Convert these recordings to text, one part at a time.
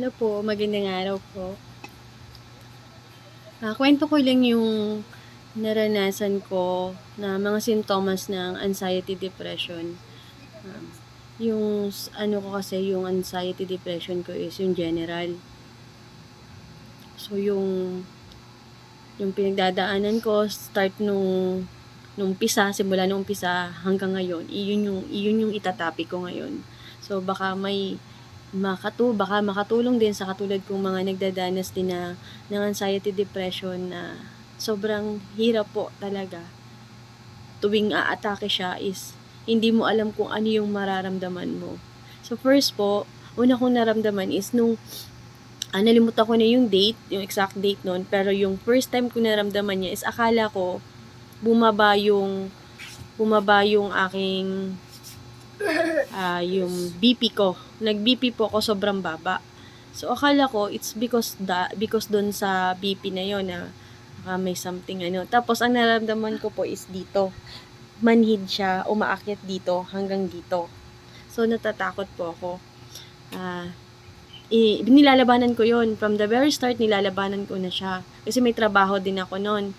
Hello po, magandang araw po. Ah, kwento ko lang yung naranasan ko na mga sintomas ng anxiety depression. Um, yung ano ko kasi yung anxiety depression ko is yung general. So yung yung pinagdadaanan ko start nung nung umpisa, simula nung umpisa hanggang ngayon, iyon yung iyon yung itatapi ko ngayon. So baka may makatu baka makatulong din sa katulad kong mga nagdadanas din na ng anxiety depression na sobrang hirap po talaga. Tuwing aatake siya is hindi mo alam kung ano yung mararamdaman mo. So first po, una kong naramdaman is nung ah, nalimutan ko na yung date, yung exact date nun, pero yung first time ko naramdaman niya is akala ko bumaba yung bumaba yung aking ah yung BP ko. Nag-BP po ako sobrang baba. So akala ko it's because da because doon sa BP na yon na baka may something ano. Tapos ang nararamdaman ko po is dito. Manhid siya, umaakyat dito hanggang dito. So natatakot po ako. Ah i- nilalabanan ko yon from the very start nilalabanan ko na siya kasi may trabaho din ako noon.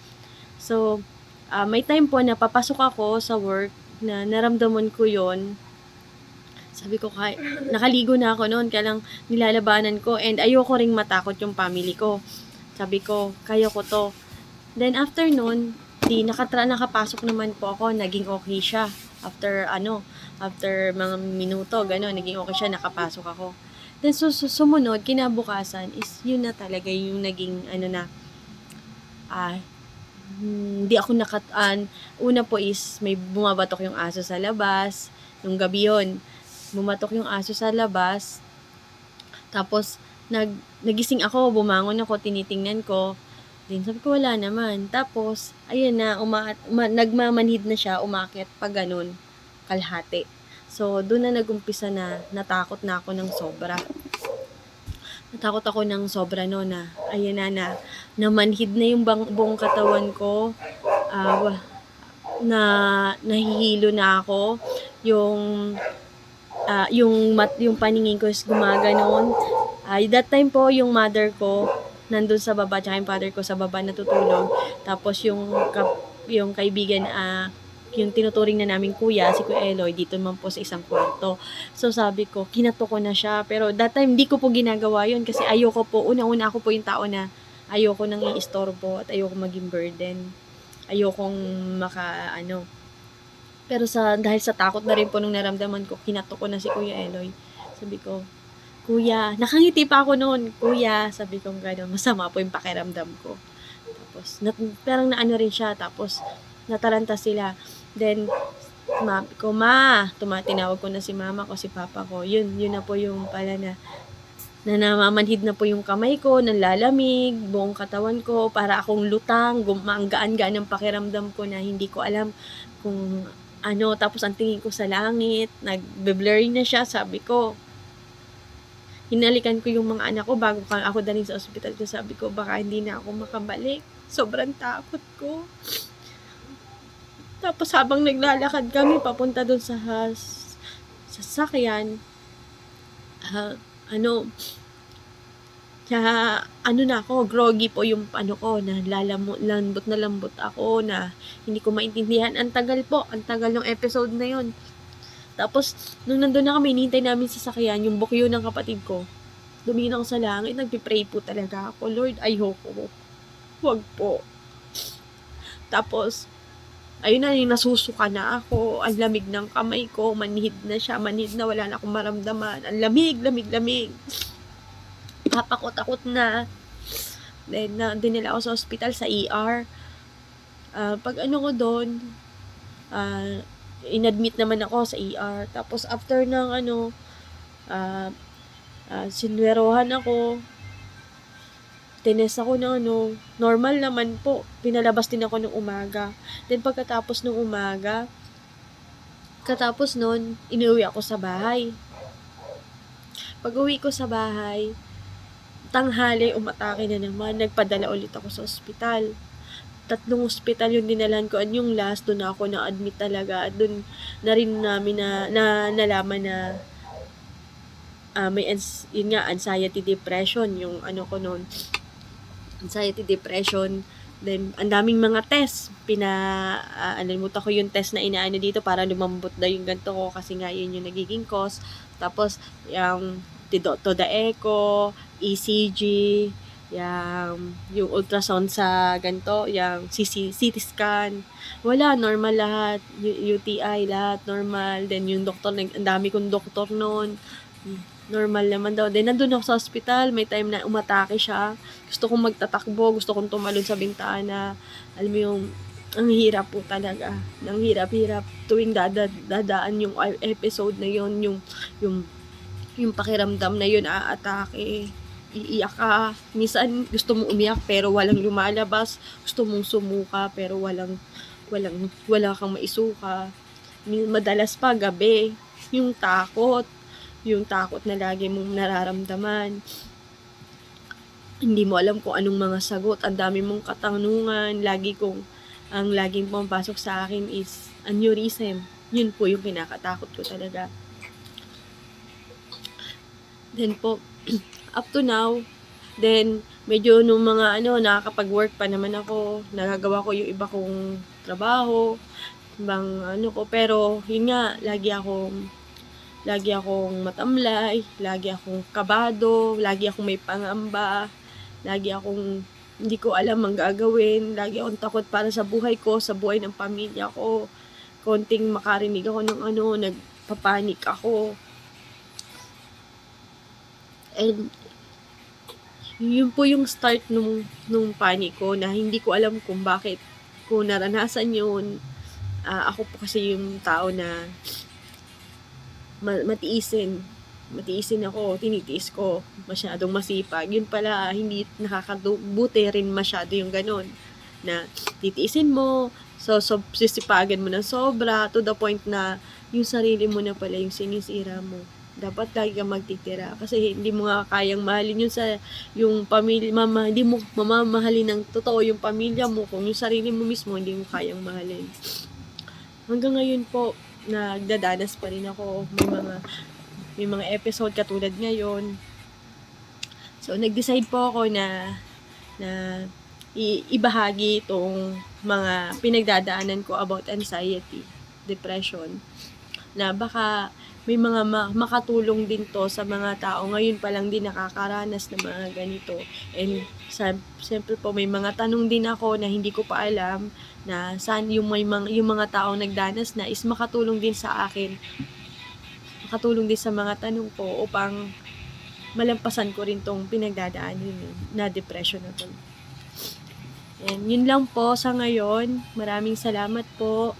So ah, may time po na papasok ako sa work na naramdaman ko yon sabi ko, kay, nakaligo na ako noon, kaya lang nilalabanan ko, and ayoko ring matakot yung family ko. Sabi ko, kaya ko to. Then after noon, di nakatra, nakapasok naman po ako, naging okay siya. After ano, after mga minuto, gano'n, naging okay siya, nakapasok ako. Then so, so, sumunod, kinabukasan, is yun na talaga yung naging, ano na, ah, hindi ako nakat, an una po is, may bumabatok yung aso sa labas, nung gabi yun, bumatok yung aso sa labas. Tapos, nag, nagising ako, bumangon ako, tinitingnan ko. Then, sabi ko, wala naman. Tapos, ayun na, uma, uma, nagmamanhid na siya, umakit pa ganun, kalhati. So, doon na nagumpisa na natakot na ako ng sobra. Natakot ako ng sobra no na, ayun na na, namanhid na yung bang, buong katawan ko. Wa- na nahihilo na ako. Yung ah, yung mat, yung paningin ko is gumaganon. Ay, that time po, yung mother ko, nandun sa baba, tsaka yung father ko sa baba natutulog. Tapos yung, kap, yung kaibigan, ah, yung tinuturing na namin kuya, si Kuya Eloy, dito naman po sa isang kwarto. So sabi ko, kinato ko na siya. Pero that time, hindi ko po ginagawa yun kasi ayoko po, una-una ako po yung tao na ayoko nang iistorbo at ayoko maging burden. Ayokong maka, ano, pero sa dahil sa takot na rin po nung naramdaman ko, kinato ko na si Kuya Eloy. Sabi ko, Kuya, nakangiti pa ako noon. Kuya, sabi ko gano'n, masama po yung pakiramdam ko. Tapos, nat, parang naano rin siya. Tapos, nataranta sila. Then, ma, ko, ma, tumatinawag ko na si mama ko, si papa ko. Yun, yun na po yung pala na na namamanhid na po yung kamay ko, nanlalamig, buong katawan ko, para akong lutang, gumanggaan-gaan ng pakiramdam ko na hindi ko alam kung ano, tapos ang tingin ko sa langit, nag-blurry na siya, sabi ko, hinalikan ko yung mga anak ko bago ako daling sa ospital ko, sabi ko, baka hindi na ako makabalik. Sobrang takot ko. Tapos habang naglalakad kami, papunta doon sa has, sa sakyan, ah, ano, kaya ano na ako, groggy po yung ano ko, na lalamot, lambot na lambot ako, na hindi ko maintindihan. Ang tagal po, ang tagal ng episode na yon Tapos, nung nandun na kami, hinihintay namin sa sakyan, yung bukyo ng kapatid ko, dumingin ako sa langit, nagpipray po talaga ako, Lord, ayoko. Huwag po. Tapos, ayun na, nasusuka na ako, ang lamig ng kamay ko, manhid na siya, manhid na, wala na akong maramdaman. Ang lamig, lamig, lamig. Kapakot-takot na. Then, na, dinala ako sa ospital, sa ER. Ah, pag ano ko doon, ah, inadmit naman ako sa ER. Tapos, after ng ano, ah, ah, sinwerohan ako, tines ako ng ano, normal naman po. Pinalabas din ako ng umaga. Then pagkatapos ng umaga, katapos nun, inuwi ako sa bahay. Pag uwi ko sa bahay, tanghali, umatake na naman. Nagpadala ulit ako sa ospital. Tatlong ospital yung dinalan ko. At yung last, doon ako na-admit talaga. At doon na rin namin na, na nalaman na ah, may yun nga anxiety depression yung ano ko noon anxiety depression then ang daming mga test pina uh, analimutan ko yung test na inaano dito para lumambot daw yung ganito ko kasi nga yun yung nagiging cause tapos yung to the echo ECG yung, yung ultrasound sa ganito, yung CC, CT scan, wala, normal lahat, UTI, lahat, normal, then yung doktor, ang dami kong doktor noon, normal naman daw. Then, nandun ako sa hospital, may time na umatake siya, gusto kong magtatakbo, gusto kong tumalon sa bintana, alam mo yung, ang hirap po talaga. Ang hirap-hirap tuwing dada, dadaan yung episode na yon yung, yung, yung pakiramdam na yun, aatake iiyak ka. Minsan gusto mong umiyak pero walang lumalabas. Gusto mong sumuka pero walang walang wala kang maisuka. Madalas pa gabi, yung takot, yung takot na lagi mong nararamdaman. Hindi mo alam kung anong mga sagot. Ang dami mong katanungan. Lagi kong, ang laging pumapasok sa akin is aneurysm. Yun po yung kinakatakot ko talaga. Then po, up to now, then medyo nung mga ano, nakakapag-work pa naman ako, nagagawa ko yung iba kong trabaho, ibang ano ko, pero yun nga, lagi akong lagi akong matamlay, lagi akong kabado, lagi akong may pangamba, lagi akong hindi ko alam ang gagawin, lagi akong takot para sa buhay ko, sa buhay ng pamilya ko. Konting makarinig ako ng ano, nagpapanik ako. And yun po yung start nung, nung panic ko na hindi ko alam kung bakit ko naranasan yun. Uh, ako po kasi yung tao na ma- matiisin. Matiisin ako, tinitiis ko, masyadong masipag. Yun pala, hindi nakakabuti rin masyado yung ganun. Na titiisin mo, so, so sisipagan mo ng sobra, to the point na yung sarili mo na pala yung sinisira mo dapat lagi kang magtitira kasi hindi mo nga kayang mahalin yun sa yung pamilya mama hindi mo mamamahalin ng totoo yung pamilya mo kung yung sarili mo mismo hindi mo kayang mahalin. Hanggang ngayon po nagdadanas pa rin ako. May mga may mga episode katulad ngayon. So nag-decide po ako na na ibahagi itong mga pinagdadaanan ko about anxiety depression na baka may mga ma- makatulong din to sa mga tao ngayon pa lang din nakakaranas ng mga ganito. And sa, siyempre po may mga tanong din ako na hindi ko pa alam na saan yung may mga, yung mga tao nagdanas na is makatulong din sa akin. Makatulong din sa mga tanong ko upang malampasan ko rin tong pinagdadaanan na depression na to. And yun lang po sa ngayon. Maraming salamat po.